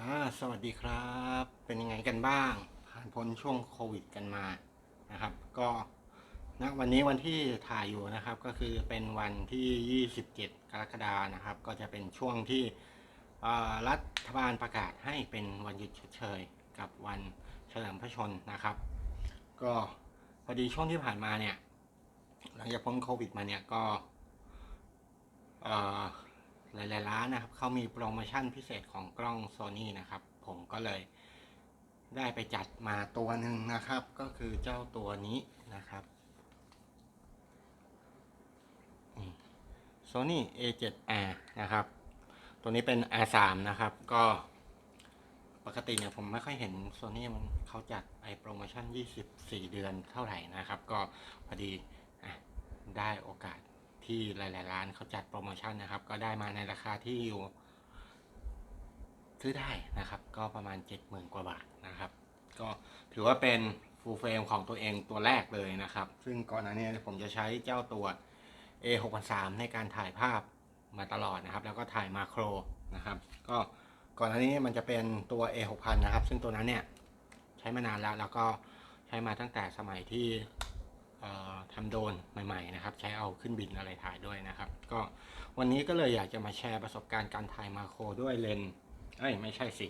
อ่าสวัสดีครับ เป็นยังไงกันบ้าง ผ่านพ้นช่วงโควิดกันมานะครับ ก็ณวันนี้วันที่ถ่ายอยู่นะครับ ก็คือเป็นวันที่ 27 กรกฎานะครับ ก็จะเป็นช่วงที่รัฐบาลประกาศให้เป็นวันหยุดชดเชยกับวันเฉลิมพระชนนะครับ ก็พอดีช่วงที่ผ่านมาเนี่ย หลังจากพ้นโควิดมาเนี่ยก็ หลายๆร้านนะครับเขามีโปรโมชั่นพิเศษของกล้อง Sony นะครับ ผมก็เลยได้ไปจัดมาตัวหนึ่งนะครับ ก็คือเจ้าตัวนี้นะครับนี่ Sony A7R นะครับ ตัวนี้เป็น R3 นะครับ ก็ปกติเนี่ยผมไม่ค่อยเห็น Sony มันเขาจัดไอโปรโมชั่น 24 เดือนเท่าไหร่นะครับ ก็พอดีอได้โอกาส ที่หลาย ๆ ร้านเขาจัดโปรโมชั่นนะครับ ก็ได้มาในราคาที่อยู่ ซื้อได้นะครับ ก็ประมาณ 70,000 กว่าบาทนะครับ ก็ถือว่าเป็นฟูลเฟรมของตัวเองตัวแรกเลยนะครับ ซึ่งก่อนหน้านี้ผมจะใช้เจ้าตัว A 6 3ในการถ่ายภาพมาตลอดนะครับ แล้วก็ถ่ายมาโครนะครับ ก็ก่อนหน้านี้มันจะเป็นตัว A 6 0 0นะครับ ซึ่งตัวนั้นเนี่ยใช้มานานแล้วแล้วก็ใช้มาตั้งแต่สมัยที่ ทำโดรนใหม่ๆนะครับ ใช้เอาขึ้นบินอะไรถ่ายด้วยนะครับ ก็วันนี้ก็เลยอยากจะมาแชร์ประสบการณ์การถ่ายมาโครด้วยเลนเอ้ยไม่ใช่สิ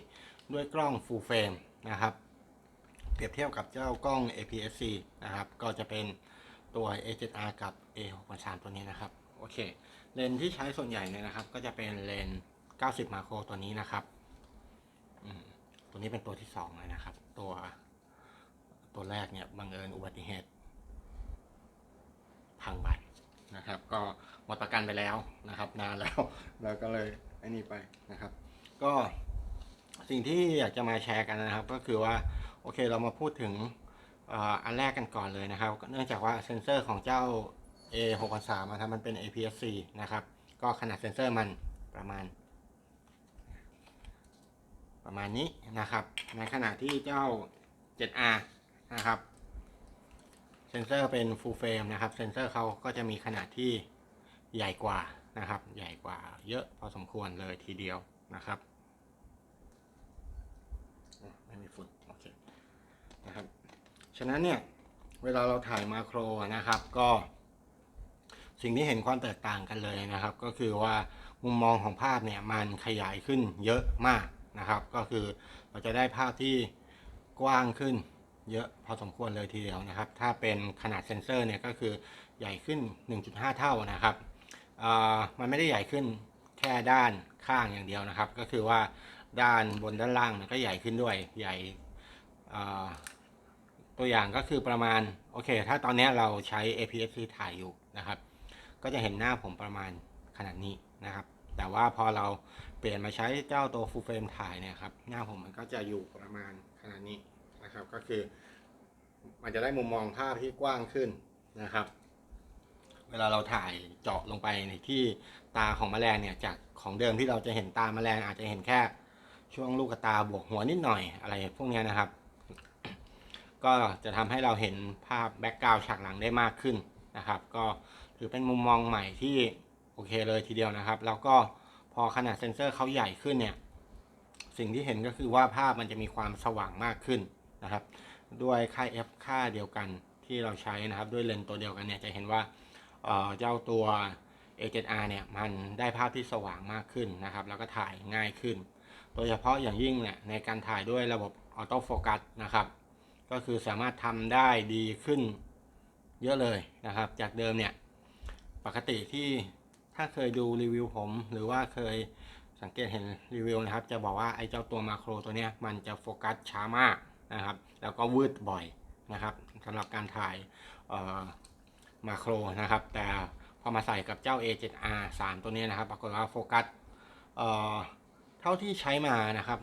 ด้วยกล้อง full frame นะครับ เปรียบเทียบกับเจ้ากล้อง APS-C นะครับ ก็จะเป็นตัว A7R กับ A63 ตัวนี้นะครับ โอเค เลนที่ใช้ส่วนใหญ่เนี่ยนะครับ ก็จะเป็นเลนส์90 มาโครตัวนี้นะครับตัวนี้เป็นตัวที่สองเลยนะครับ ตัวตัวแรกเนี่ยบังเอิญอุบัติเหตุ พังไปนะครับ ก็หมดประกันไปแล้วนะครับ นานแล้วแล้วก็เลยไอ้นี่ไปนะครับ ก็สิ่งที่อยากจะมาแชร์กันนะครับ ก็คือว่าโอเคเรามาพูดถึงอ,อันแรกกันก่อนเลยนะครับ เนื่องจากว่าเซนเซอร์ของเจ้า A 6 3 3นะครับมันเป็น APS-C นะครับ ก็ขนาดเซนเซอร์มันประมาณ ประมาณนี้นะครับ ในขณะที่เจ้า 7R นะครับ เซนเซอร์เป็น full frame นะครับ เซนเซอร์เขาก็จะมีขนาดที่ใหญ่กว่านะครับ ใหญ่กว่าเยอะพอสมควรเลยทีเดียวนะครับไม่มีฝุ่นโอเคนะครับ ฉะนั้นเนี่ย เวลาเราถ่ายมาโครนะครับ ก็ สิ่งที่เห็นความแตกต่างกันเลยนะครับ ก็คือว่ามุมมองของภาพเนี่ยมันขยายขึ้นเยอะมากนะครับ ก็คือเราจะได้ภาพที่กว้างขึ้น เยอะพอสมควรเลยทีเดียวนะครับ ถ้าเป็นขนาดเซนเซอร์เนี่ยก็คือใหญ่ขึ้น 1.5 เท่านะครับอ่ามันไม่ได้ใหญ่ขึ้นแค่ด้านข้างอย่างเดียวนะครับ ก็คือว่าด้านบนด้านล่างก็ใหญ่ขึ้นด้วยใหญ่อ่าตัวอย่างก็คือประมาณโอเค ถ้าตอนนี้เราใช้ APS-C ถ่ายอยู่นะครับ ก็จะเห็นหน้าผมประมาณขนาดนี้นะครับ แต่ว่าพอเราเปลี่ยนมาใช้เจ้าตัว full frame ถ่ายเนี่ยครับ หน้าผมมันก็จะอยู่ประมาณขนาดนี้ นะครับ ก็คือ มันจะได้มุมมองภาพที่กว้างขึ้นนะครับ เวลาเราถ่ายเจาะลงไปในที่ตาของแมลงเนี่ยจากของเดิมที่เราจะเห็นตาแมลงอาจจะเห็นแค่ช่วงลูกตาบวกหัวนิดหน่อยอะไรพวกนี้นะครับ ก็จะทำให้เราเห็นภาพแบ็กกราวด์ฉากหลังได้มากขึ้นนะครับ ก็ถือเป็นมุมมองใหม่ที่โอเคเลยทีเดียวนะครับ แล้วก็พอขนาดเซนเซอร์เขาใหญ่ขึ้นเนี่ย สิ่งที่เห็นก็คือว่าภาพมันจะมีความสว่างมากขึ้น นะครับ ด้วยค่า f ค่าเดียวกันที่เราใช้นะครับ ด้วยเลนส์ตัวเดียวกันเนี่ยจะเห็นว่าเออจ้าตัว A7R เนี่ยมันได้ภาพที่สว่างมากขึ้นนะครับ แล้วก็ถ่ายง่ายขึ้น โดยเฉพาะอย่างยิ่งเนี่ยในการถ่ายด้วยระบบออโต้โฟกัสนะครับ ก็คือสามารถทำได้ดีขึ้นเยอะเลยนะครับ จากเดิมเนี่ยปกติที่ถ้าเคยดูรีวิวผม หรือว่าเคยสังเกตเห็นรีวิวนะครับ จะบอกว่าไอ้เจ้าตัวมาโครตัวเนี้ยมันจะโฟกัสช้ามาก นะครับ แล้วก็วืดบ่อยนะครับสำหรับการถ่ายมาโครนะครับ แต่พอมาใส่กับเจ้า A7R 3 ตัวนี้นะครับ ปรากฏว่าโฟกัสเท่าที่ใช้มานะครับ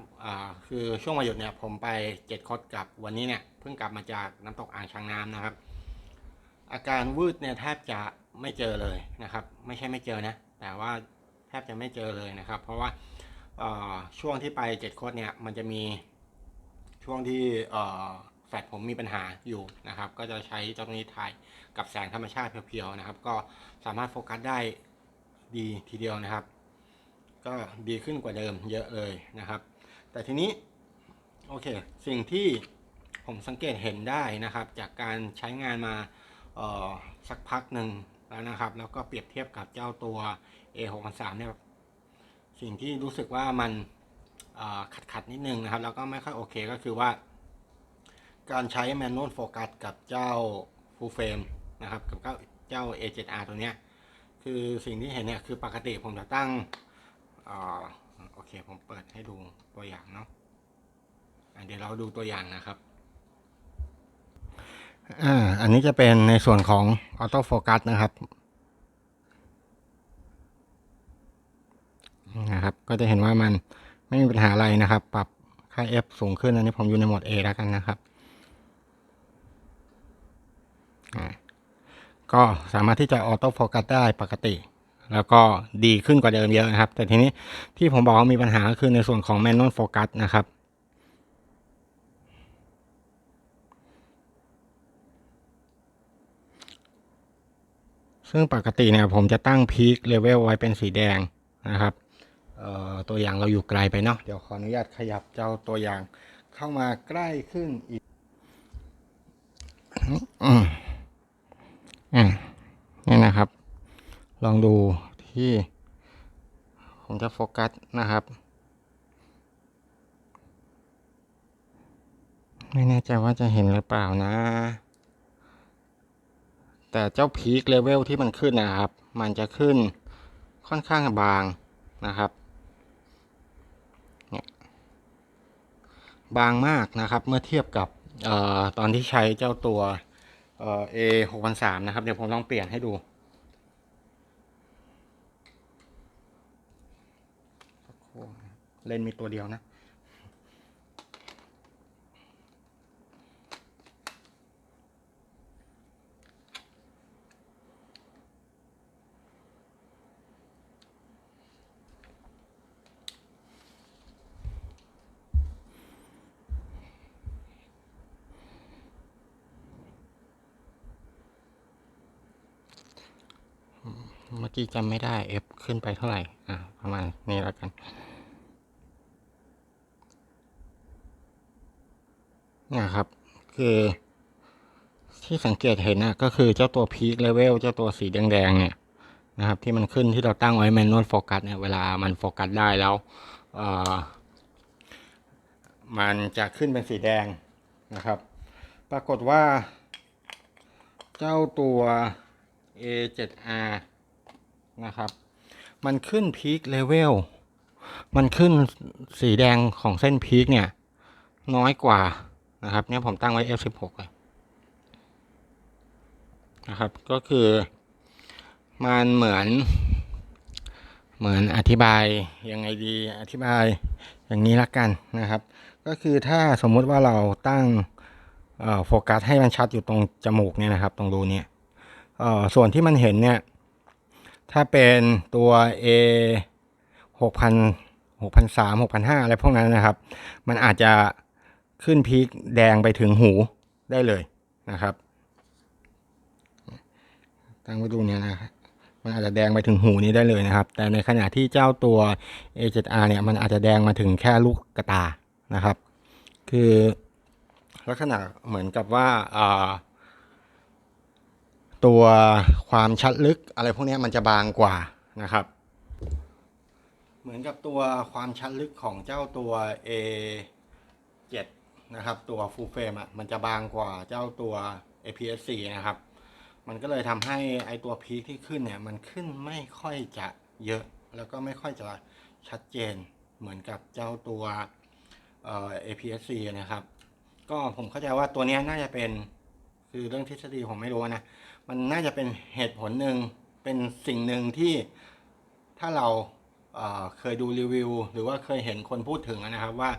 คือช่วงวันหยุดเนี่ยผมไปเจ็ดคดกับวันนี้เนี่ยเพิ่งกลับมาจากน้ำตกอ่างช้างน้ำนะครับ อาการวืดเนี่ยแทบจะไม่เจอเลยนะครับ ไม่ใช่ไม่เจอนะ แต่ว่าแทบจะไม่เจอเลยนะครับ เพราะว่าช่วงที่ไปเจ็ดคดเนี่ยมันจะมี ช่วงที่แฟลชผมมีปัญหาอยู่นะครับ ก็จะใช้เจ้าตัวนี้ถ่ายกับแสงธรรมชาติเพียวๆนะครับ ก็สามารถโฟกัสได้ดีทีเดียวนะครับ ก็ดีขึ้นกว่าเดิมเยอะเลยนะครับ แต่ทีนี้โอเค สิ่งที่ผมสังเกตเห็นได้นะครับ จากการใช้งานมาสักพักหนึ่งแล้วนะครับ แล้วก็เปรียบเทียบกับเจ้าตัว A6 3 เนี่ยสิ่งที่รู้สึกว่ามัน ขัดขัดๆนิดนึงนะครับ แล้วก็ไม่ค่อยโอเคก็คือว่า การใช้แมนนวลโฟกัสกับเจ้า full frame นะครับ กับเจ้า A7R ตัวเนี้ย คือสิ่งที่เห็นเนี่ย คือปกติผมจะตั้งอโอเค ผมเปิดให้ดูตัวอย่างเนาะอะเดี๋ยวเราดูตัวอย่างนะครับอ่าอันนี้จะเป็นในส่วนของออโต้โฟกัสนะครับนะครับ ก็จะเห็นว่ามัน ไม่มีปัญหาอะไรนะครับ ปรับค่า F สูงขึ้นอันนี้ผมอยู่ในโหมด A แล้วกันนะครับ ก็สามารถที่จะออโต้โฟกัสได้ปกติ แล้วก็ดีขึ้นกว่าเดิมเยอะนะครับ แต่ทีนี้ที่ผมบอกว่ามีปัญหาก็คือในส่วนของแมนนวลโฟกัสนะครับซึ่งปกติเนี่ยผมจะตั้งพีคเลเวลไว้เป็นสีแดงนะครับ ตัวอย่างเราอยู่ไกลไปเนาะเดี๋ยวขออนุญาตขยับเจ้าตัวอย่างเข้ามาใกล้ขึ้นอีกอืมอ่านี่นะครับ ลองดูที่ ผมจะโฟกัสนะครับ ไม่แน่ใจว่าจะเห็นหรือเปล่านะ แต่เจ้าพีคเลเวลที่มันขึ้นนะครับ มันจะขึ้นค่อนข้างบางนะครับเนี่ย บางมากนะครับ เมื่อเทียบกับออตอนที่ใช้เจ้าตัวเอ่อ A 6 0 0นะครับ เดี๋ยวผมลองเปลี่ยนให้ดู เล่นมีตัวเดียวนะ เมื่อ กี้จำไม่ได้ F ขึ้นไปเท่าไหร่ อะ ประมาณนี้แล้วกันนะครับ คือที่สังเกตเห็นนะก็คือเจ้าตัวพีคเลเวลเจ้าตัวสีแดงๆเนี่ยนะครับ ที่มันขึ้นที่เราตั้งไว้แมนนวลโฟกัสเนี่ยเวลามันโฟกัสได้แล้วเอ่อมันจะขึ้นเป็นสีแดงนะครับ ปรากฏว่า เจ้าตัว A7R นะครับ มันขึ้นพีคเลเวล มันขึ้นสีแดงของเส้นพีคเนี่ย น้อยกว่านะครับ เนี่ยผมตั้งไว้ F16 เลยนะครับ ก็คือ มันเหมือน เหมือนอธิบายยังไงดี อธิบายอย่างนี้ละกันนะครับ ก็คือถ้าสมมุติว่าเราตั้งโฟกัสให้มันชัดอยู่ตรงจมูกเนี่ยนะครับ ตรงรูเนี่ยส่วนที่มันเห็นเนี่ย ถ้าเป็นตัว A หกพันหกพันสามหกพันห้าอะไรพวกนั้นนะครับ มันอาจจะขึ้นพีคแดงไปถึงหูได้เลยนะครับ ตั้งไว้ดูเนี่ยนะครับมันอาจจะแดงไปถึงหูนี้ได้เลยนะครับ แต่ในขณะที่เจ้าตัว A7R เนี่ย มันอาจจะแดงมาถึงแค่ลูกกระตานะครับ คือลักษณะเหมือนกับว่าอ่า ตัวความชัดลึกอะไรพวกนี้มันจะบางกว่านะครับ เหมือนกับตัวความชัดลึกของเจ้าตัว A7 นะครับตัว full frame อะมันจะบางกว่าเจ้าตัว APS-C นะครับ มันก็เลยทำให้ไอตัวพีคที่ขึ้นเนี่ยมันขึ้นไม่ค่อยจะเยอะ แล้วก็ไม่ค่อยจะชัดเจนเหมือนกับเจ้าตัวเอ่อ APS-C นะครับ ก็ผมเข้าใจว่าตัวนี้น่าจะเป็นคือเรื่องทฤษฎีผมไม่รู้นะ มันน่าจะเป็นเหตุผลหนึ่งเป็นสิ่งหนึ่งที่ถ้าเราเเคยดูรีวิว หรือว่าเคยเห็นคนพูดถึงนะครับว่า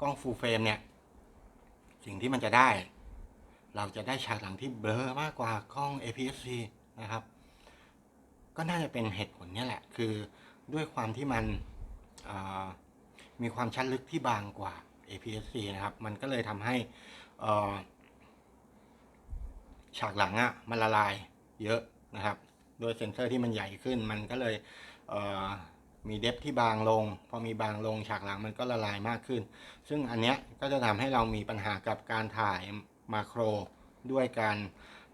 กล้อง full frame เนี่ย สิ่งที่มันจะได้ เราจะได้ฉากหลังที่เบลอมากกว่ากล้อง APS-C นะครับ ก็น่าจะเป็นเหตุผลนี้แหละ คือด้วยความที่มันมีความชัดลึกที่บางกว่า APS-C นะครับ มันก็เลยทำให้อ่อ ฉากหลังอะ่ะมันละลายเยอะนะครับโดยเซนเซอร์ที่มันใหญ่ขึ้นมันก็เลยเมีเดฟที่บางลง พอมีบางลงฉากหลังมันก็ละลายมากขึ้น ซึ่งอันเนี้ยก็จะทำให้เรามีปัญหากับการถ่ายมาโครด้วยการ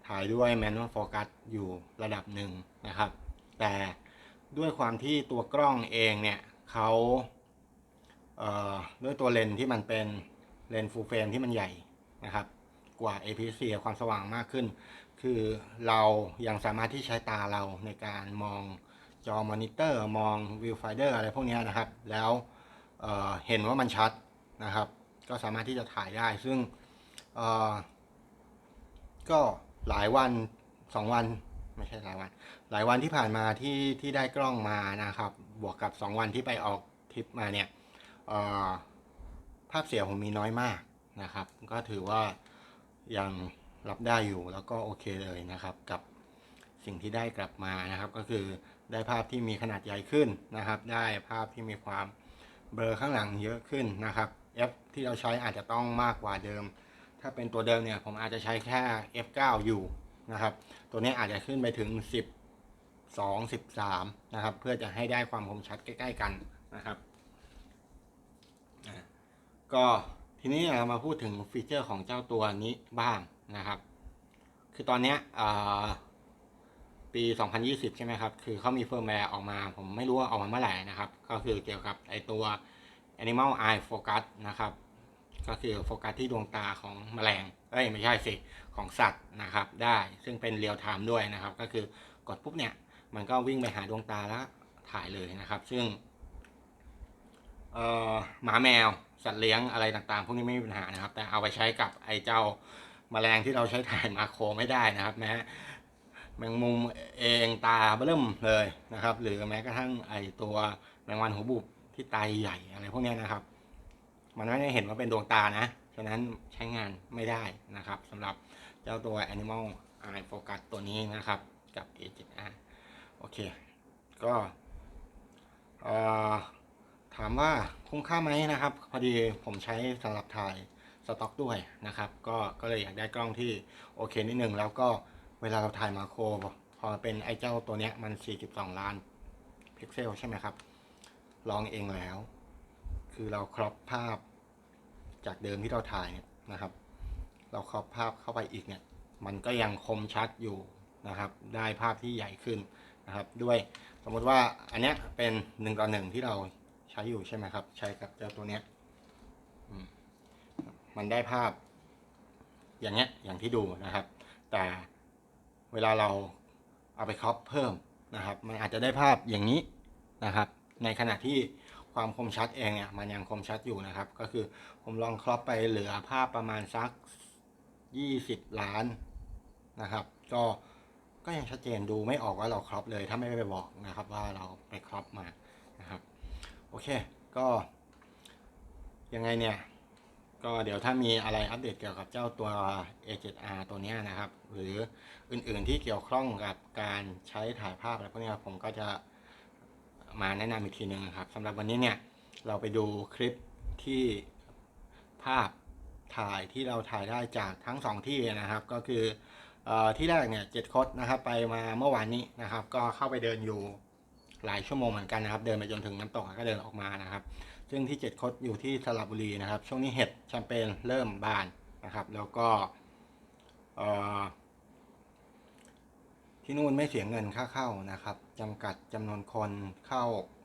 ถ่ายด้วย manual focus อยู่ระดับหนึ่งนะครับ แต่ด้วยความที่ตัวกล้องเองเนี่ยเขาเด้วยตัวเลนที่มันเป็นเลนส์ full frame ที่มันใหญ่นะครับ กว่า APS-C ความสว่างมากขึ้น คือเรายังสามารถที่ใช้ตาเราในการมองจอมอนิเตอร์มองวิวไฟเดอร์อะไรพวกนี้นะครับ แล้วเเห็นว่ามันชัดนะครับ ก็สามารถที่จะถ่ายได้ซึ่งก็หลายวันสองวันไม่ใช่หลายวัน หลายวันที่ผ่านมาที่ที่ได้กล้องมานะครับ บวกกับ 2 วันที่ไปออกทริปมาเนี่ยภาพเสียผมมีน้อยมากนะครับ ก็ถือว่า ยังรับได้อยู่แล้วก็โอเคเลยนะครับกับสิ่งที่ได้กลับมานะครับ ก็คือได้ภาพที่มีขนาดใหญ่ขึ้นนะครับ ได้ภาพที่มีความเบลอข้างหลังเยอะขึ้นนะครับ F ที่เราใช้อาจจะต้องมากกว่าเดิม ถ้าเป็นตัวเดิมเนี่ยผมอาจจะใช้แค่ F9 อยู่นะครับ ตัวนี้อาจจะขึ้นไปถึง 10 2 13นะครับ เพื่อจะให้ได้ความคมชัดใกล้ ๆ กันนะครับก็ ทีนี้เรามาพูดถึงฟีเจอร์ของเจ้าตัวนี้บ้างนะครับ คือตอนนี้ยอ่าปี 2020 ใช่ไหมครับ คือเขามีเฟิร์มแวร์ออกมา ผมไม่รู้ว่าออกมาเมื่อไหร่นะครับ ก็คือเกี่ยวกับไอตัว Animal Eye Focus นะครับ ก็คือโฟกัสที่ดวงตาของแมลง เอ้ยไม่ใช่สิ ของสัตว์นะครับ ได้ ซึ่งเป็นเรียลไทม์ด้วยนะครับ ก็คือกดปุ๊บเนี่ย มันก็วิ่งไปหาดวงตาแล้วถ่ายเลยนะครับ ซึ่งหมาแมว สัตว์เลี้ยงอะไรต่างๆ พวกนี้ไม่มีปัญหานะครับ แต่เอาไปใช้กับไอ้เจ้าแมลงที่เราใช้ถ่ายมาโครไม่ได้นะครับ แม้แมงมุมเองตาเบิ่มเลยนะครับ หรือแม้กระทั่งไอ้ตัวแมงวันหูบุบที่ตายใหญ่อะไรพวกนี้นะครับ มันไม่ได้เห็นว่าเป็นดวงตานะ ฉะนั้นใช้งานไม่ได้นะครับสำหรับเจ้าตัว Animal Eye Focus ตัวนี้นะครับ กับ A7R โอเค ก็เอ่อ ถามว่าคุ้มค่าไหมนะครับ พอดีผมใช้สำหรับถ่ายสต็อกด้วยนะครับ ก็ก็เลยอยากได้กล้องที่โอเคนิดนึงแล้วก็เวลาเราถ่ายมาโครพอเป็นไอ้เจ้าตัวเนี้ยมัน 42 ล้านพิกเซลใช่ไหมครับ ลองเองแล้ว คือเราครอปภาพจากเดิมที่เราถ่ายเนี่ยนะครับ เราครอปภาพเข้าไปอีกเนี่ย มันก็ยังคมชัดอยู่นะครับ ได้ภาพที่ใหญ่ขึ้นนะครับ ด้วยสมมติว่าอันเนี้ยเป็นหนึ่งต่อหนึ่งที่เรา ใช้อยู่ใช่ไหมครับ ใช้กับเจ้าตัวเนี้ยมันได้ภาพ อย่างเงี้ยอย่างที่ดูนะครับ แต่เวลาเราเอาไปครอปเพิ่มนะครับ มันอาจจะได้ภาพอย่างนี้นะครับ ในขณะที่ความคมชัดเองเนี่ยมันยังคมชัดอยู่นะครับ ก็คือผมลองครอปไปเหลือภาพประมาณสัก 20 ล้านนะครับ ก็ก็ยังชัดเจนดูไม่ออกว่าเราครอปเลย ถ้าไม่ไปบอกนะครับว่าเราไปครอปมา โอเค ก็ยังไงเนี่ย ก็เดี๋ยวถ้ามีอะไรอัปเดตเกี่ยวกับเจ้าตัว A7R ตัวนี้นะครับ หรืออื่นๆที่เกี่ยวข้องกับการใช้ถ่ายภาพอะไรพวกนี้ผมก็จะมาแนะนำอีกทีหนึ่งนะครับสำหรับวันนี้เนี่ยเราไปดูคลิปที่ภาพถ่ายที่เราถ่ายได้จากทั้งสองที่นะครับ ก็คือออที่แรกเนี่ยเจ็ดคดนะครับ ไปมาเมื่อวานนี้นะครับ ก็เข้าไปเดินอยู่ หลายชั่วโมงเหมือนกันนะครับ เดินไปจนถึงน้ำตกแล้วก็เดินออกมานะครับ ซึ่งที่เจ็ดคดอยู่ที่สระบุรีนะครับ ช่วงนี้เห็ดแชมเปญเริ่มบานนะครับ แล้วก็ที่นู่นไม่เสียเงินค่าเข้านะครับจำกัดจำนวนคนเข้า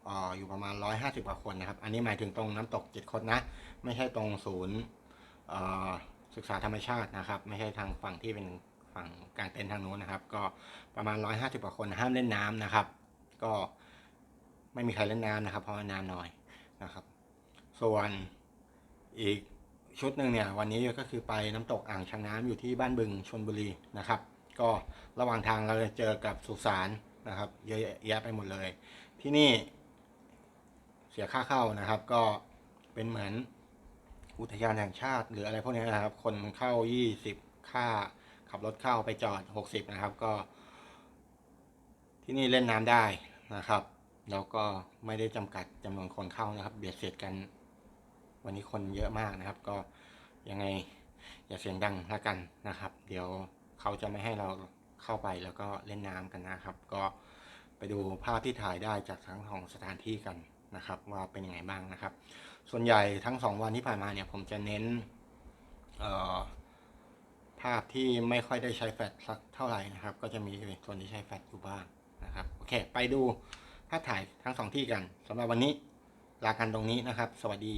อออยู่ประมาณ 150กว่าคนนะครับ อันนี้หมายถึงตรงน้ำตกเจ็ดคดนะ ไม่ใช่ตรงศูนย์ศึกษาธรรมชาตินะครับ ไม่ใช่ทางฝั่งที่เป็นฝั่งกลางเต็นท์ทางนู้นนะครับ ก็ประมาณ 150กว่าคนห้ามเล่นน้ำนะครับ ก็ ไม่มีใครเล่นน้ำนะครับ เพราะว่าน้ำน้อยนะครับ ส่วนอีกชุดหนึ่งเนี่ยวันนี้ก็คือไปน้ำตกอ่างช้างน้ำอยู่ที่บ้านบึงชนบุรีนะครับ ก็ระหว่างทางเราจะเจอกับสุสานนะครับเยอะแยะไปหมดเลย ที่นี่เสียค่าเข้านะครับ ก็เป็นเหมือนอุทยานแห่งชาติ หรืออะไรพวกนี้นะครับ คนเข้า 20 ค่าขับรถเข้าไปจอด 60 นะครับ ก็ที่นี่เล่นน้ำได้นะครับ แล้วก็ไม่ได้จำกัดจำนวนคนเข้านะครับ เบียดเสียดกัน วันนี้คนเยอะมากนะครับ ก็ยังไงอย่าเสียงดังละกันนะครับ เดี๋ยวเขาจะไม่ให้เราเข้าไปแล้วก็เล่นน้ำกันนะครับ ก็ไปดูภาพที่ถ่ายได้จากทั้งของสถานที่กันนะครับ ว่าเป็นยังไงบ้างนะครับ ส่วนใหญ่ทั้งสองวันที่ผ่านมาเนี่ยผมจะเน้นภาพที่ไม่ค่อยได้ใช้แฟลชสักเท่าไหร่นะครับ ก็จะมีส่วนที่ใช้แฟลชอยู่บ้างนะครับโอเค ไปดู ภาพถ่ายทั้งสองที่กันสำหรับวันนี้ลากันตรงนี้นะครับ สวัสดี